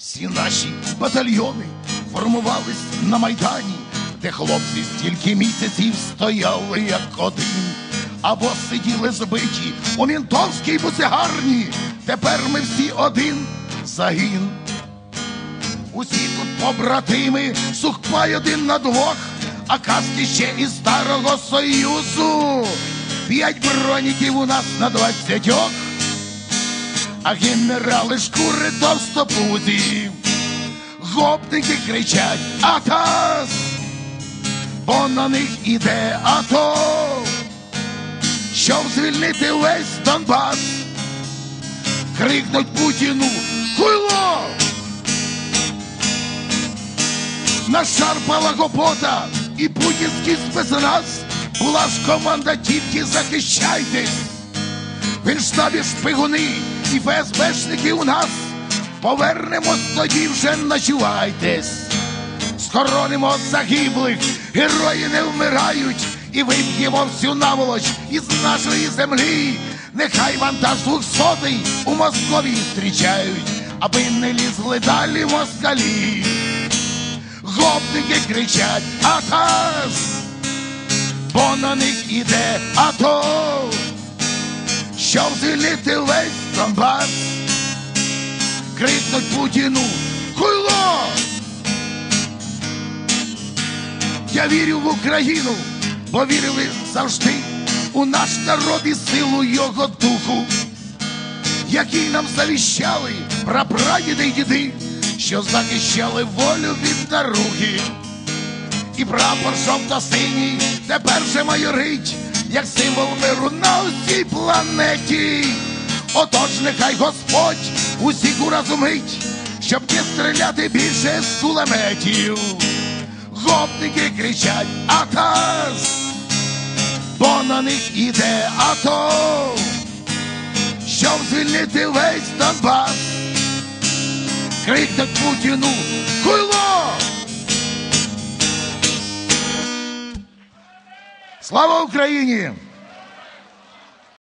Всі наші батальйони формувались на Майдані, де хлопці стільки місяців стояли як один, або сиділи збиті у мінтовській буцегарні. Тепер ми всі один загін. Усі тут побратими, сухпай один на двох, а каски ще із старого союзу. П'ять броніків у нас на двадцятьох, а генерали шкури товстопузі. Гопники кричать Атас, бо на них іде АТО, щоб звільнити весь Донбас. Крикнуть Путіну Хуйло! Нашарпала гопота і путінський спецназ була ж команда тільки захищайтесь. В генштабі шпигуни і ФСБшники у нас. Повернемось тоді вже ночувайтесь. Схоронимо загиблих, герої не вмирають, і виб'ємо всю наволоч із нашої землі. Нехай вантаж двохсотий у Москові зустрічають, аби не лізли далі москалі. Гопники кричать Атас, бо на них іде АТО, щоб звільнити весь Донбас. Крикнуть Путіну Хуйло! Я вірю в Україну, бо вірили завжди у наш народ і силу його духу, який нам завіщали прапрадіди й діди, що захищали волю від наруги. І прапор жовто-синій тепер же майорить, як символ миру на усій планеті. Отож, нехай Господь усіх уразумить, щоб не стріляти більше з кулеметів. Гопники кричать Атас, бо на них іде АТО, щоб звільнити весь Донбас. Крикнуть Путіну Хуйло! Слава Україні!